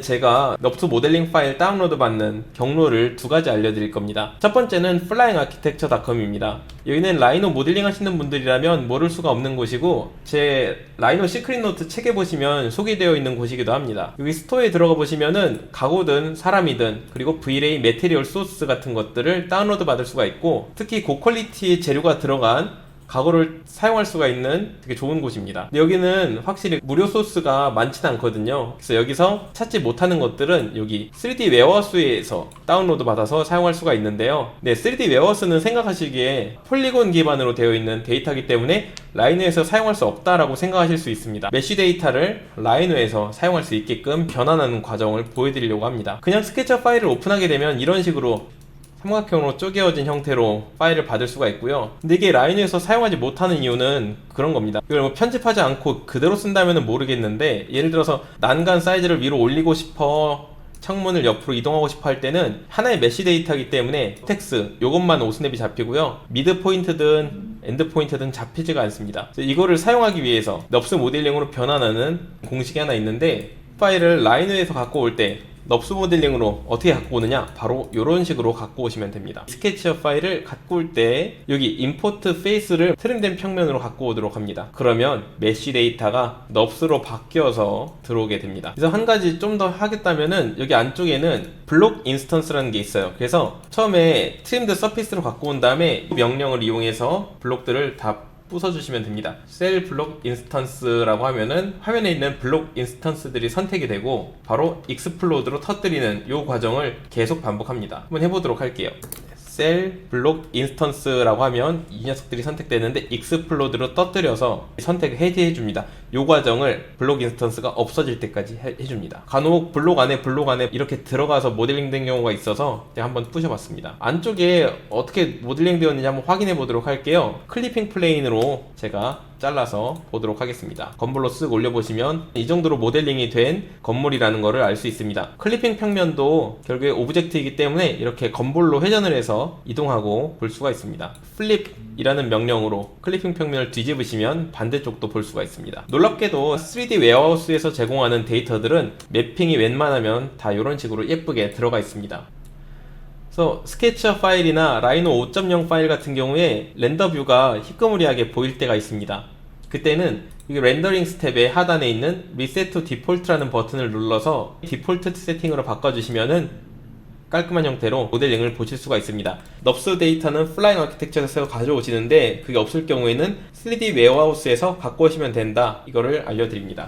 제가 넙투 모델링 파일 다운로드 받는 경로를 두 가지 알려드릴 겁니다. 첫 번째는 flyingarchitecture.com입니다. 여기는 라이노 모델링 하시는 분들이라면 모를 수가 없는 곳이고 제 라이노 시크릿 노트 책에 보시면 소개되어 있는 곳이기도 합니다. 여기 스토어에 들어가 보시면은 가구든 사람이든 그리고 V-Ray 메테리얼 소스 같은 것들을 다운로드 받을 수가 있고 특히 고퀄리티의 재료가 들어간 가구를 사용할 수가 있는 되게 좋은 곳입니다. 여기는 확실히 무료 소스가 많지는 않거든요. 그래서 여기서 찾지 못하는 것들은 여기 3D 웨어하우스에서 다운로드 받아서 사용할 수가 있는데요. 네, 3D 웨어하우스는 생각하시기에 폴리곤 기반으로 되어 있는 데이터이기 때문에 라이노에서 사용할 수 없다라고 생각하실 수 있습니다. 메쉬 데이터를 라이노에서 사용할 수 있게끔 변환하는 과정을 보여드리려고 합니다. 그냥 스케쳐 파일을 오픈하게 되면 이런 식으로 삼각형으로 쪼개어진 형태로 파일을 받을 수가 있고요. 근데 이게 라이노에서 사용하지 못하는 이유는 그런 겁니다. 이걸 뭐 편집하지 않고 그대로 쓴다면 모르겠는데 예를 들어서 난간 사이즈를 위로 올리고 싶어 창문을 옆으로 이동하고 싶어 할 때는 하나의 메쉬 데이터이기 때문에 텍스 요것만 오스냅이 잡히고요. 미드 포인트든 엔드 포인트든 잡히지가 않습니다. 이거를 사용하기 위해서 넙스 모델링으로 변환하는 공식이 하나 있는데 파일을 라이노에서 갖고 올때 넙스 모델링으로 어떻게 갖고 오느냐? 바로 이런 식으로 갖고 오시면 됩니다. 스케치업 파일을 갖고 올 때 여기 임포트 페이스를 트림된 평면으로 갖고 오도록 합니다. 그러면 메쉬 데이터가 넙스로 바뀌어서 들어오게 됩니다. 그래서 한 가지 좀 더 하겠다면은 여기 안쪽에는 블록 인스턴스라는 게 있어요. 그래서 처음에 트림드 서피스로 갖고 온 다음에 이 명령을 이용해서 블록들을 다 부숴주시면 됩니다. 셀 블록 인스턴스라고 하면은 화면에 있는 블록 인스턴스들이 선택이 되고 바로 익스플로드로 터뜨리는 이 과정을 계속 반복합니다. 한번 해보도록 할게요. 셀 블록 인스턴스라고 하면 이 녀석들이 선택되는데 익스플로드로 터뜨려서 선택을 해제해 줍니다. 이 과정을 블록 인스턴스가 없어질 때까지 해, 해줍니다. 간혹 블록 안에 블록 안에 이렇게 들어가서 모델링 된 경우가 있어서 제가 한번 부셔봤습니다. 안쪽에 어떻게 모델링 되었는지 한번 확인해 보도록 할게요. 클리핑 플레인으로 제가 잘라서 보도록 하겠습니다. 건물로 쓱 올려보시면 이 정도로 모델링이 된 건물이라는 것을 알 수 있습니다. 클리핑 평면도 결국에 오브젝트이기 때문에 이렇게 건물로 회전을 해서 이동하고 볼 수가 있습니다. 플립이라는 명령으로 클리핑 평면을 뒤집으시면 반대쪽도 볼 수가 있습니다. 놀랍게도 3D 웨어하우스에서 제공하는 데이터들은 매핑이 웬만하면 다 이런 식으로 예쁘게 들어가 있습니다. 그래서 스케치업 파일이나 라이노 5.0 파일 같은 경우에 렌더 뷰가 희끄무리하게 보일 때가 있습니다. 그때는 이 렌더링 스텝의 하단에 있는 투 디폴트라는 버튼을 눌러서 디폴트 세팅으로 바꿔주시면은 깔끔한 형태로 모델링을 보실 수가 있습니다. 넙스 데이터는 플라잉 아키텍처에서 가져오시는데 그게 없을 경우에는 3D 웨어하우스에서 갖고 오시면 된다. 이거를 알려드립니다.